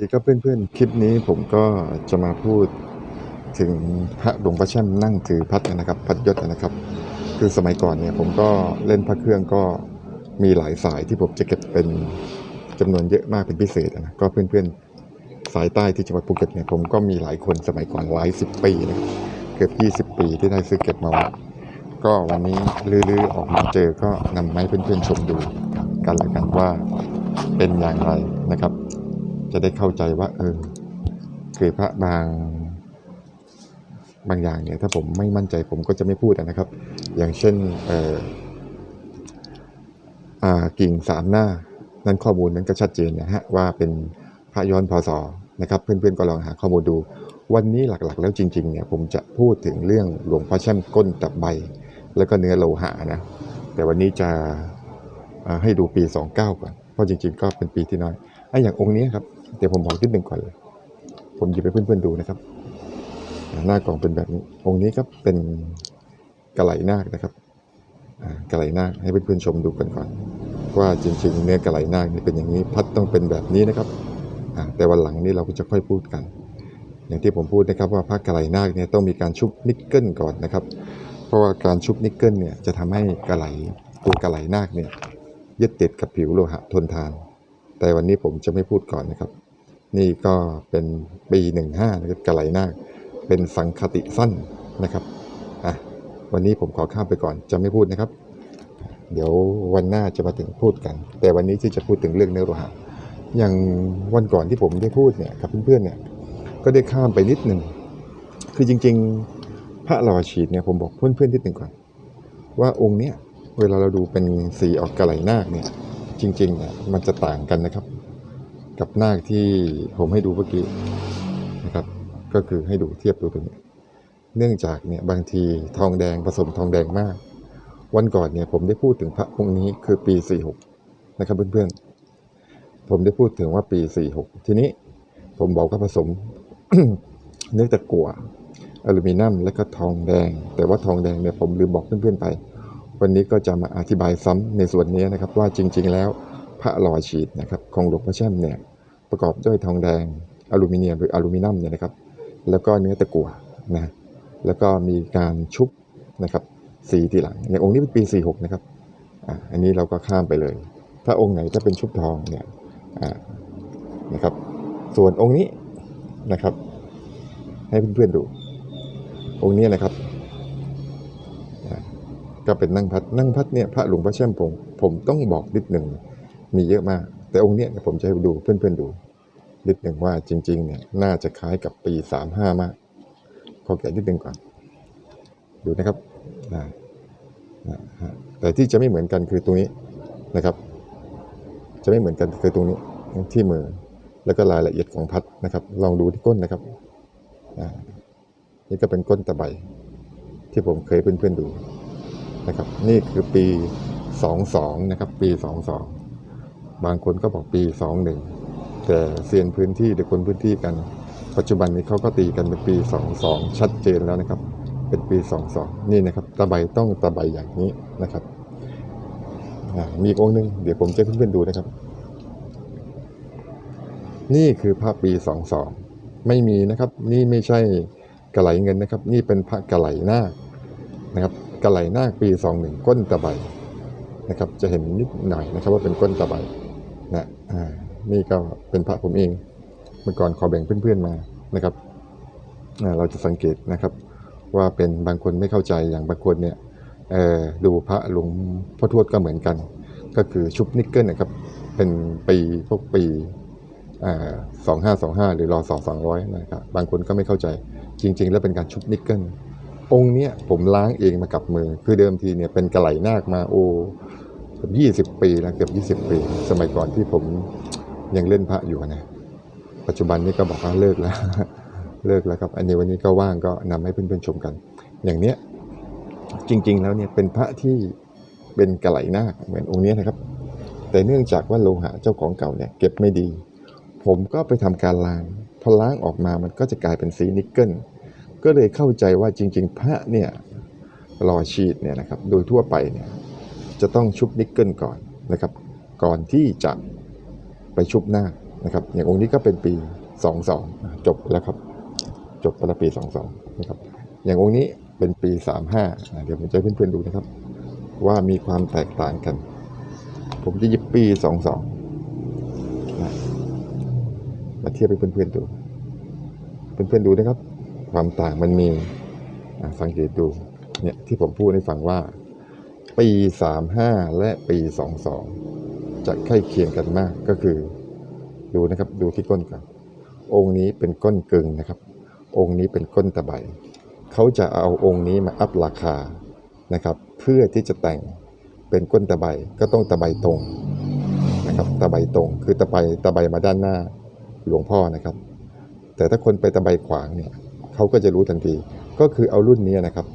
ดีครับเพื่อนๆ คลิปนี้ผมก็จะมาพูดถึงพระหลวงพ่อแช่มนั่งถือพัดนะครับพัดยศนะครับ คือสมัยก่อนเนี่ยผมก็เล่นพระเครื่องก็มีหลายสายที่ผมจะเก็บเป็นจำนวนเยอะมากเป็นพิเศษนะก็เพื่อนๆสายใต้ที่จังหวัดภูเก็ตเนี่ยผมก็มีหลายคนสมัยก่อนหลายสิบปีนะเกือบยี่สิบปีที่ได้ซื้อเก็บมาไว้ก็วันนี้ลื้อๆออกมาเจอก็นำมาให้เพื่อนๆชมดูกันละกันว่าเป็นอย่างไรนะครับ จะได้เข้าใจว่าเออคือพระบางบางอย่างเนี่ยถ้าผมไม่มั่นใจผมก็จะไม่พูดนะครับ อย่างเช่นเอออ่ากิ่งสามหน้า นั้นข้อมูลนั้นก็ชัดเจนนะฮะว่าเป็นพระย้อนพศนะครับ เพื่อนๆก็ลองหาข้อมูลดู วันนี้หลักๆ แล้วจริงๆเนี่ยผมจะพูดถึงเรื่องหลวงพ่อแช่มก้นตับใบ แล้วก็เนื้อโลหะนะแต่วันนี้จะให้ดูปี 29 ก่อน เพราะจริงๆ ก็เป็นปีที่น้อยไอ้อย่างองค์นี้ครับ เดี๋ยวผมบอกนิดหนึ่งก่อนเลย ผมหยิบให้เพื่อนๆดูนะครับ หน้ากล่องเป็นแบบนี้ องค์นี้ครับเป็นกระไหลนาคนะครับกระไหลนาคให้เพื่อนๆชมดูกันก่อน ว่าจริงๆเนื้อกระไหลนาคนี่เป็นอย่างนี้พัดต้องเป็นแบบนี้นะครับแต่วันหลังนี้เราก็จะค่อยพูดกัน อย่างที่ผมพูดนะครับว่าพระกระไหลนาคเนี่ยต้องมีการชุบนิกเกิลก่อนนะครับ เพราะว่าการชุบนิกเกิลเนี่ยจะทำให้กระไหลตัวกระไหลนาคเนี่ยยึดติดกับผิวโลหะทนทาน แต่วันนี้ผมจะไม่พูดก่อนนะครับ นี่ก็เป็นปี15นะครับกระไหลนาคเป็นสังคติสั้นนะครับอะวันนี้ผมขอข้ามไปก่อนจะไม่พูดนะครับ เดี๋ยววันหน้าจะมาถึงพูดกัน แต่วันนี้ที่จะพูดถึงเรื่องเนื้อโลหะอย่างวันก่อนที่ผมได้พูดเนี่ยกับเพื่อนๆเนี่ยก็ได้ข้ามไปนิดหนึ่งคือจริง ๆ พระล่อฉีดเนี่ยผมบอกเพื่อนๆนิดหนึ่งก่อน ว่าองค์เนี้ยเวลาเราดูเป็นสีออกกระไหลนาคเนี่ยจริงๆเนี่ยมันจะต่างกันนะครับ กับนาคที่ผมให้ดูเมื่อกี้นะครับ ก็คือให้ดูเทียบดูตรงนี้ เนื่องจากเนี่ยบางทีทองแดงผสมทองแดงมาก วันก่อนเนี่ยผมได้พูดถึงพระองค์นี้คือปี 46 นะครับเพื่อนๆ ผมได้พูดถึงว่าปี 46 ทีนี้ผมบอกว่าผสมเนื้อตะกั่วอลูมิเนียมและก็ทองแดง แต่ว่าทองแดงเนี่ยผมลืมบอกเพื่อนๆไป วันนี้ก็จะมาอธิบายซ้ำในส่วนนี้นะครับว่าจริง ๆ แล้ว พระหล่อฉีดนะครับของหลวงพ่อแช่มเนี่ยประกอบด้วยทองแดงอลูมิเนียมหรืออลูมิเนียมเนี่ยนะครับ แล้วก็เนื้อตะกั่วนะแล้วก็มีการชุบนะครับสีทีหลังอย่างองค์นี้เป็นปี 46 นะครับอ่าอันนี้เราก็ข้ามไปเลย ถ้าองค์ไหนถ้าเป็นชุบทองเนี่ยอ่านะครับ ส่วนองค์นี้นะครับ ให้เพื่อนๆดู องค์นี้นะครับก็เป็นนั่งพัดนั่งพัดเนี่ยพระหลวงพ่อแช่มผมผมต้องบอกนิดหนึ่ง มีเยอะมาก แต่องค์เนี้ยผมจะให้ดูเพื่อนๆดูนิดหนึ่งว่าจริง ๆ เนี่ยน่าจะคล้ายกับปี35มห้ามากขอแกะนิดหนึ่งก่อน ดูนะครับอ่านะฮะแต่ที่จะไม่เหมือนกันคือตรงนี้นะครับ จะไม่เหมือนกันคือตรงนี้ที่มือแล้วก็รายละเอียดของพัดนะครับ ลองดูที่ก้นนะครับอ่านี่ก็เป็นก้นตะไบที่ผมเคยเพื่อนๆดูนะครับ นี่คือปี 22 นะครับ ปี 22 บางคนก็บอกปี 21 แต่เซียนพื้นที่หรือคนพื้นที่กัน ปัจจุบันนี้เขาก็ตีกันเป็นปี 22 ชัดเจนแล้วนะครับ เป็นปี 22 นี่นะครับตะไบต้องตะไบอย่างนี้นะครับอ่ามีอีกองค์หนึงเดี๋ยวผมจะให้เพื่อนๆดูนะครับ นี่คือพระปี 22 ไม่มีนะครับ นี่ไม่ใช่กระไหลเงินนะครับ นี่เป็นพระกระไหลหน้านะครับกระไหลหน้าปี 21 ก้นตะไบนะครับ จะเห็นนิดหน่อยนะครับว่าเป็นก้นตะไบ นะอ่านี่ก็เป็นพระผมเอง เมื่อก่อนขอแบ่งเพื่อนๆมานะครับเราจะสังเกตนะครับ ว่าเป็นบางคนไม่เข้าใจอย่างบางคนเนี่ยดูพระหลวงพ่อทวดก็เหมือนกัน ก็คือชุบนิกเกิลนะครับ เป็นปีพวกปีสองห้าสองห้าหรือรอสองสองร้อยนะครับบางคนก็ไม่เข้าใจจริง ๆ แล้วเป็นการชุบนิกเกิลองค์เนี้ยผมล้างเองมากับมือ คือเดิมทีเนี่ยเป็นกระไหลนาคมาโอ เกือบยี่สิบปีแล้วเกือบยี่สิบปี สมัยก่อนที่ผมยังเล่นพระอยู่นะ ปัจจุบันนี้ก็บอกว่าเลิกแล้ว เลิกแล้วครับ อันนี้วันนี้ก็ว่างก็นำให้เพื่อนๆชมกัน อย่างเนี้ยจริง ๆ แล้วเนี่ยเป็นพระที่เป็นกระไหลนาคเหมือนองค์นี้นะครับ แต่เนื่องจากว่าโลหะเจ้าของเก่าเนี่ยเก็บไม่ดี ผมก็ไปทำการล้างพอล้างออกมามันก็จะกลายเป็นสีนิกเกิลก็เลยเข้าใจว่าจริง ๆ พระเนี่ยหล่อฉีดเนี่ยนะครับโดยทั่วไปเนี่ย จะต้องชุบนิกเกิลก่อนนะครับ ก่อนที่จะไปชุบหน้านะครับ อย่างองค์นี้ก็เป็นปีสองสองจบแล้วครับ จบไปแล้วปีสองสองนะครับ อย่างองค์นี้เป็นปีสามห้าเดี๋ยวผมจะให้เพื่อนๆดูนะครับ ว่ามีความแตกต่างกัน ผมจะหยิบปีสองสองนะมาเทียบให้เพื่อนๆดู เพื่อนๆดูนะครับ ความต่างมันมีสังเกตดูเนี่ยที่ผมพูดให้ฟังว่า ปีสามห้าและปีสองสองจะใกล้เคียงกันมากก็คือ ดูนะครับดูที่ก้นก่อนองค์นี้เป็นก้นกึ่งนะครับ องค์นี้เป็นก้นตะไบเขาจะเอาองค์นี้มาอัพราคานะครับ เพื่อที่จะแต่งเป็นก้นตะไบก็ต้องตะไบตรงนะครับตะไบตรง คือตะไบตะไบมาด้านหน้าหลวงพ่อนะครับ แต่ถ้าคนไปตะไบขวางเนี่ยเขาก็จะรู้ทันทีก็คือเอารุ่นนี้นะครับ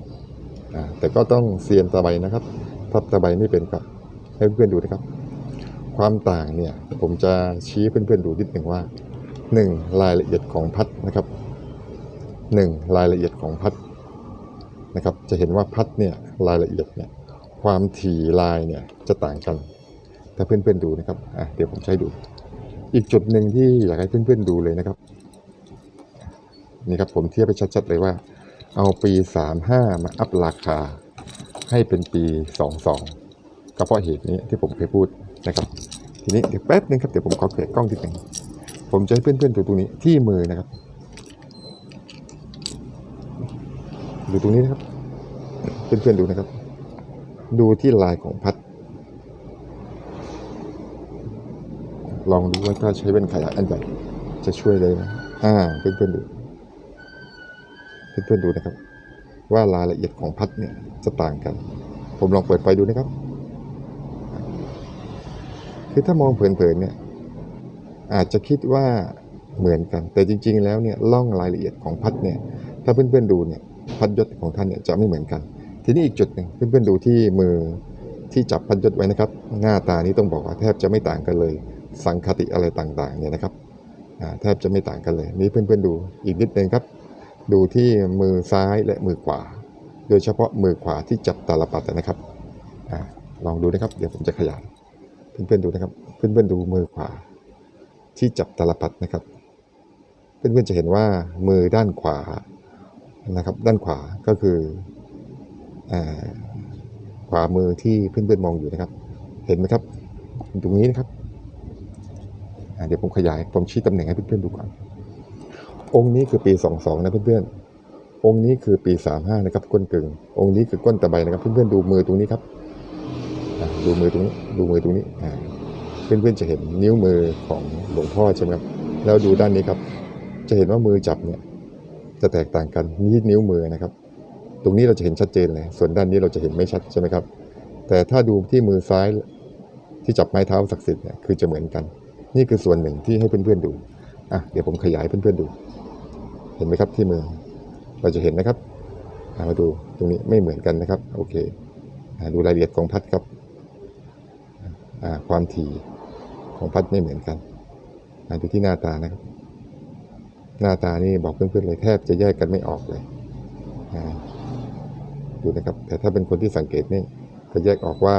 แต่ก็ต้องเซียนตะไบนะครับ ถ้าตะไบไม่เป็นก็ให้เพื่อนดูนะครับ ความต่างเนี่ยผมจะชี้เพื่อนๆดูนิดหนึ่งว่าหนึ่งรายละเอียดของพัดนะครับหนึ่งรายละเอียดของพัดนะครับจะเห็นว่าพัดเนี่ยรายละเอียดเนี่ยความถี่ลายเนี่ยจะต่างกัน ถ้าเพื่อนๆดูนะครับอะเดี๋ยวผมใช้ดู อีกจุดหนึ่งที่อยากให้เพื่อนๆดูเลยนะครับนี่ครับผมเทียบไปชัดๆเลยว่า เอาปี 35 มาอัพราคา ให้เป็นปี22ก็เพราะเหตุนี้ที่ผมเคยพูดนะครับ ทีนี้เดี๋ยวแป๊บนึงครับเดี๋ยวผมขอเกิดกล้องทีหนึ่งผมจะให้เพื่อนๆดูตรงนี้ที่มือนะครับดูตรงนี้นะครับ เพื่อนๆดูนะครับ ดูที่ลายของพัด ลองดูว่าถ้าใช้เป็นขยายอันใหญ่จะช่วยเลยนะอ่าเพื่อนๆดู เพื่อนๆดูนะครับ ว่ารายละเอียดของพัดเนี่ยจะต่างกัน ผมลองเปิดไฟดูนะครับ คือถ้ามองเผินๆเนี่ยอาจจะคิดว่าเหมือนกัน แต่จริง ๆ แล้วเนี่ยล่องรายละเอียดของพัดเนี่ยถ้าเพื่อนๆดูเนี่ยพัดยศของท่านเนี่ยจะไม่เหมือนกัน ทีนี้อีกจุดหนึ่งเพื่อนๆดูที่มือที่จับพัดยศไว้นะครับ หน้าตานี้ต้องบอกว่าแทบจะไม่ต่างกันเลย สังคติอะไรต่างๆเนี่ยนะครับแทบจะไม่ต่างกันเลย นี่เพื่อนๆดูอีกนิดนึงครับ ดูที่มือซ้ายและมือขวา โดยเฉพาะมือขวาที่จับตาลปัดนะครับอลองดูนะครับ เดี๋ยวผมจะขยายเพื่อนๆดูนะครับ เพื่อนๆดูมือขวา ที่จับตาลปัดนะครับ เพื่อนๆจะเห็นว่ามือด้านขวานะครับ ด้านขวาก็คืออขวามือที่เพื่อนๆมองอยู่นะครับ เห็นไหมครับ ตรงนี้นะครับเดี๋ยวผมขยายผมชี้ตำแหน่งให้เพื่อนๆดูก่อน องค์นี้คือปี 22 นะเพื่อนๆ องค์นี้คือปี 35 นะครับก้นกึ่งองค์นี้คือก้นตะไบนะครับ เพื่อนๆดูมือตรงนี้ครับดูมือตรงนี้ดูมือตรงนี้อ่าเพื่อนๆจะเห็นนิ้วมือของหลวงพ่อใช่ไหมครับแล้วดูด้านนี้ครับ จะเห็นว่ามือจับเนี่ยจะแตกต่างกันนี่นิ้วมือนะครับ ตรงนี้เราจะเห็นชัดเจนเลย ส่วนด้านนี้เราจะเห็นไม่ชัดใช่ไหมครับ แต่ถ้าดูที่มือซ้ายที่จับไม้เท้าศักดิ์สิทธิ์เนี่ยคือจะเหมือนกัน นี่คือส่วนหนึ่งที่ให้เพื่อนๆดูอะเดี๋ยวผมขยายเพื่อนๆดู เห็นไหมครับที่มือเราจะเห็นนะครับมาดูตรงนี้ไม่เหมือนกันนะครับ โอเคอดูรายละเอียดของพัดครับความถี่ของพัดไม่เหมือนกันดูที่หน้าตานะครับ หน้าตานี่บอกเพื่อนๆเลยแทบจะแยกกันไม่ออกเลยดูนะครับ แต่ถ้าเป็นคนที่สังเกตนี่จะแยกออกว่า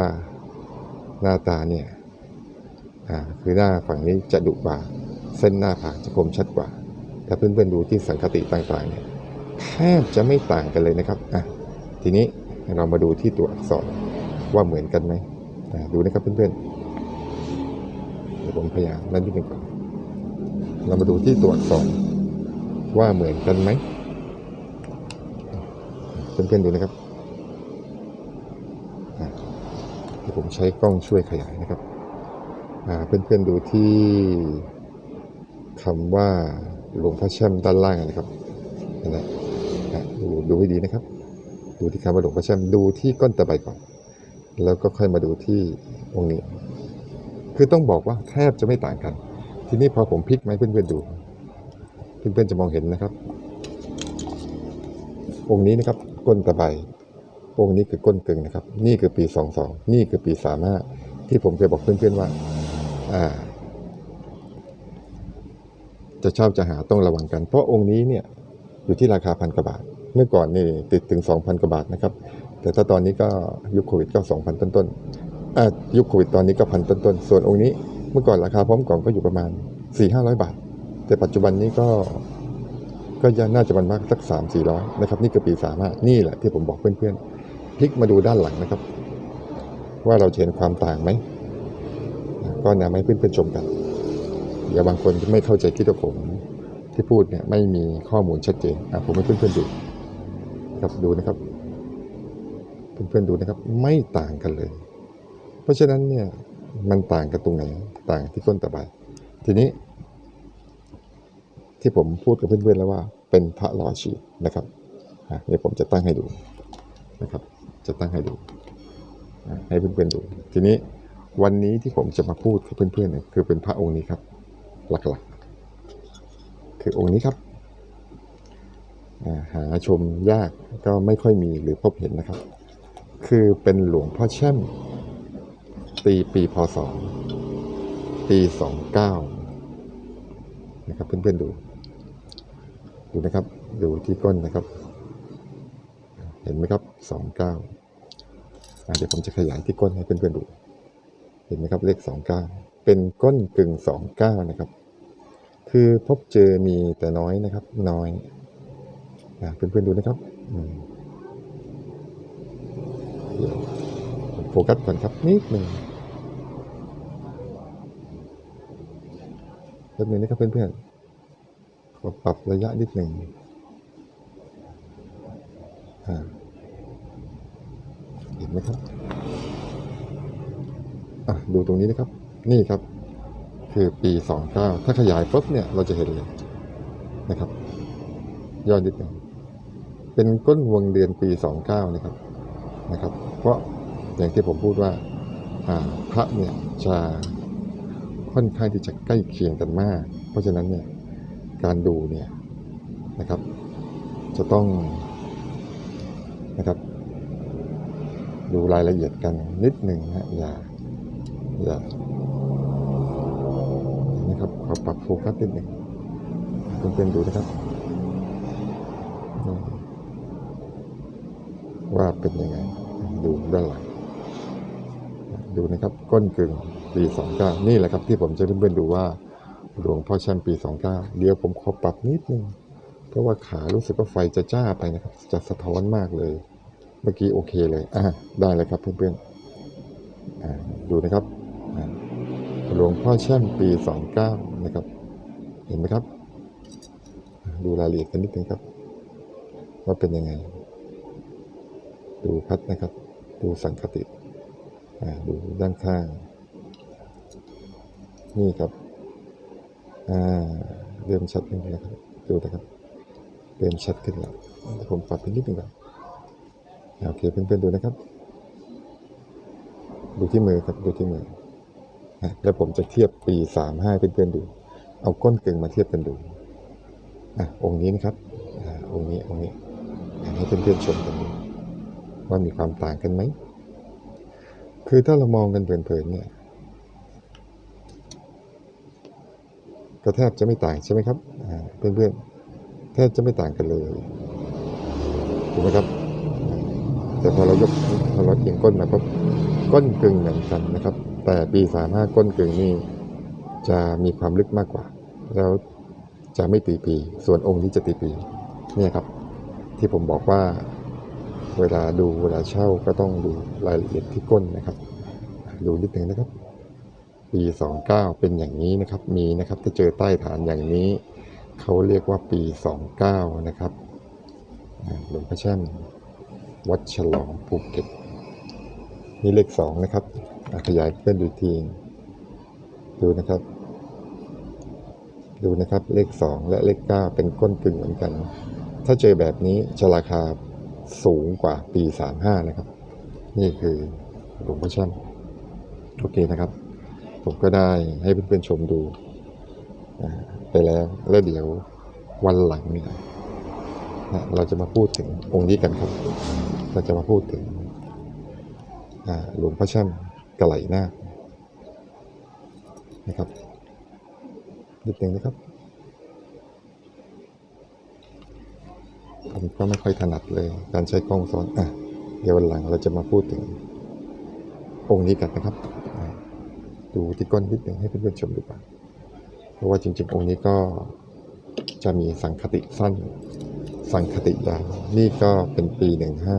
หน้าตาเนี่ยคือหน้าฝั่งนี้จะดุกว่า เส้นหน้าผากจะคมชัดกว่า ถ้าเพื่อนๆดูที่สังคติต่างๆเนี่ยแทบจะไม่ต่างกันเลยนะครับอะทีนี้เรามาดูที่ตัวอักษรว่าเหมือนกันไหมดูนะครับเพื่อนๆเดี๋ยวผมพยายามนั่นนิดนึงก่อนเรามาดูที่ตัวอักษรว่าเหมือนกันไหมเพื่อนๆดูนะครับอะเดี๋ยวผมใช้กล้องช่วยขยายนะครับอ่าเพื่อนๆดูที่คำว่า หลวงพ่อแช่มด้านล่างนะครับนะดูดูให้ดีนะครับ ดูที่คำว่าหลวงพ่อแช่มดูที่ก้นตะไบก่อน แล้วก็ค่อยมาดูที่องค์นี้ คือต้องบอกว่าแทบจะไม่ต่างกัน ทีนี้พอผมพลิกมาให้เพื่อนๆดู เพื่อนๆจะมองเห็นนะครับ องค์นี้นะครับก้นตะไบองค์นี้คือก้นกึ่งนะครับ นี่คือปี 22 นี่คือปี 35 ที่ผมเคยบอกเพื่อนๆว่า อ่า จะเช่าจะหาต้องระวังกัน เพราะองค์นี้เนี่ยอยู่ที่ราคาพันกว่าบาท เมื่อก่อนนี่ติดถึง 2,000กว่าบาทนะครับ แต่ถ้าตอนนี้ก็ยุคโควิดก็ 2,000 ต้นๆอ่ายุคโควิดตอนนี้ก็พันต้นๆส่วนองค์นี้ เมื่อก่อนราคาพร้อมกล่องก็อยู่ประมาณสี่ห้าร้อยบาท แต่ปัจจุบันนี้ก็ก็ยังน่าจะมันมากสักสามสี่ร้อยนะครับนี่คือปีสามห้านี่แหละที่ผมบอกเพื่อนๆพลิกมาดูด้านหลังนะครับ ว่าเราเห็นความต่างไหมก็นำให้เพื่อนๆชมกัน ดี๋ยวบางคนไม่เข้าใจคิดว่าผมที่พูดเนี่ยไม่มีข้อมูลชัดเจนอะผมให้เพื่อนๆดูครับดูนะครับ เพื่อนๆดูนะครับ ไม่ต่างกันเลย เพราะฉะนั้นเนี่ยมันต่างกันตรงไหน ต่างที่ก้นตะไบทีนี้ ที่ผมพูดกับเพื่อนๆแล้วว่า เป็นพระลอฉีนะครับอะเดี๋ยวผมจะตั้งให้ดูนะครับ จะตั้งให้ดูให้เพื่อนๆดู ทีนี้วันนี้ที่ผมจะมาพูดกับเพื่อนๆเนี่ยคือเป็นพระองค์นี้ครับ หลักๆ คือองค์นี้ครับ หาชมยากก็ไม่ค่อยมีหรือพบเห็นนะครับ คือเป็นหลวงพ่อแช่ม ตีปีพศปีสองเก้านะครับเพื่อนๆดู ดูนะครับ ดูที่ก้นนะครับ เห็นไหมครับสองเก้าเดี๋ยวผมจะขยายที่ก้นให้เพื่อนๆดู เห็นไหมครับเลขสองเก้า เป็นก้นกึ่งสองเก้านะครับ คือพบเจอมีแต่น้อยนะครับ น้อยอะเพื่อนๆดูนะครับเดี๋ยวโฟกัสก่อนครับนิดหนึ่งแป๊บนึงนะครับเพื่อนๆขอปรับระยะนิดหนึ่งเห็นไหมครับ ดูตรงนี้นะครับ นี่ครับ คือปี 29 ถ้าขยายปุ๊บเนี่ยเราจะเห็นเลยนะครับยอดนิดหนึ่งเป็นก้นวงเดือนปี 29 นะครับนะครับ เพราะอย่างที่ผมพูดว่าพระเนี่ยจะค่อนข้างที่จะใกล้เคียงกันมาก เพราะฉะนั้นเนี่ยการดูเนี่ยนะครับ จะต้องนะครับ ดูรายละเอียดกันนิดหนึ่งนะอย่าอย่า นไหมครับขอปรับโฟกัสนิดหนึ่งเพื่อนๆดูนะครับ ว่าเป็นยังไง ดูด้านหลังดูนะครับก้นกึ่งปี 29 นี่แหละครับที่ผมจะให้เพื่อนๆดูว่าหลวงพ่อแชมปี 29 เดี๋ยวผมขอปรับนิดนึง เพราะว่าขารู้สึกว่าไฟจะจ้าไปนะครับ จะสะท้อนมากเลย เมื่อกี้โอเคเลย อะได้เลยครับเพื่อนๆดูนะครับ หลวงพ่อแช่มปี29นะครับ เห็นไหมครับ ดูรายละเอียดกันนิดนึงครับ ว่าเป็นยังไง ดูพัดนะครับ ดูสังคติดูด้านข้าง นี่ครับเริ่มชัดขึ้นแล้วครับดูนะครับเริ่มชัดขึ้นแล้วผมปรับไปนิดนึงก่อนโอเคเพื่อนๆดูนะครับ ดูที่มือครับ ดูที่มือ แล้วผมจะเทียบปีสามห้าเพื่อนๆดู เอาก้นกึ่งมาเทียบกันดูอะองค์นี้นะครับอ่าองค์นี้องค์นี้อะให้เพื่อนๆชมกันดูว่ามีความต่างกันไหม คือถ้าเรามองกันเผินๆเนี่ยก็แทบจะไม่ต่างใช่ไหมครับอ่าเพื่อนๆแทบจะไม่ต่างกันเลยถูกไหมครับ แต่พอเรายกพอเราเอียงก้นมาปุ๊บก้นกึ่งเหมือนกันนะครับ แต่ปีสามห้าก้นเกึ่งนี่จะมีความลึกมากกว่า แล้วจะไม่ตีปี ส่วนองค์นี้จะตีปี เนี่ยครับ ที่ผมบอกว่าเวลาดูเวลาเช่าก็ต้องดูรายละเอียดที่ก้นนะครับ ดูนิดหนึ่งนะครับ ปีสองเก้าเป็นอย่างนี้นะครับ มีนะครับถ้าเจอใต้ฐานอย่างนี้ เขาเรียกว่าปีสองเก้านะครับหลวงพ่อแช่มวัดฉลองภูเก็ตนี่เลขสองนะครับ ขยายเพื่อนดูอีกทีดูนะครับ ดูนะครับเลขสองและเลขเก้าเป็นก้นกึ่งเหมือนกัน ถ้าเจอแบบนี้จะราคาสูงกว่าปีสามห้านะครับ นี่คือหลวงพ่อช่ำโอเคนะครับ ผมก็ได้ให้เพื่อนๆชมดูไปแล้วแล้วเดี๋ยววันหลังเนี่ยเราจะมาพูดถึงองค์นี้กันครับ เราจะมาพูดถึงหลวงพ่อช่ำ ไหลหน้านะครับนิดหนึ่งนะครับผมก็ไม่ค่อยถนัดเลยการใช้กล้องซ้อนอะเดี๋ยววันหลังเราจะมาพูดถึงองค์นี้กันนะครับ ดูที่ก้นนิดหนึ่งให้เพื่อนๆชมดูก่อนเพราะว่าจริง ๆ องค์นี้ก็จะมีสังคติสั้น สังคติยาวนี่ก็เป็นปีหนึ่งห้า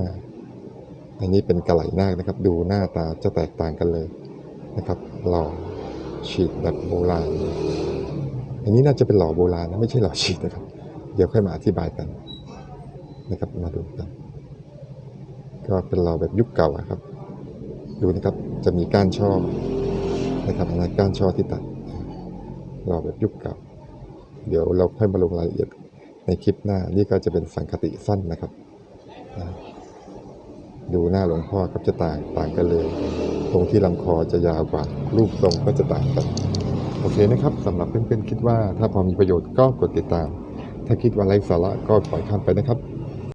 อันนี้เป็นกระไหลนาคนะครับ ดูหน้าตาจะแตกต่างกันเลยนะครับ หล่อฉีดแบบโบราณ อันนี้น่าจะเป็นหล่อโบราณนะไม่ใช่หล่อฉีดนะครับ เดี๋ยวค่อยมาอธิบายกันนะครับ มาดูกัน ก็เป็นหล่อแบบยุคเก่าครับ ดูนะครับจะมีก้านช่อนะครับอันนั้นก้านช่อที่ตัดหล่อแบบยุคเก่า เดี๋ยวเราค่อยมาลงรายละเอียดในคลิปหน้า นี่ก็จะเป็นสังคติสั้นนะครับ ดูหน้าหลวงพ่อกับจะต่างต่างกันเลย ตรงที่ลำคอจะยาวกว่า รูปทรงก็จะต่างกันโอเคนะครับสำหรับเพื่อนๆคิดว่าถ้าพอมีประโยชน์ก็กดติดตาม ถ้าคิดว่าไร้สาระก็ปล่อยข้ามไปนะครับ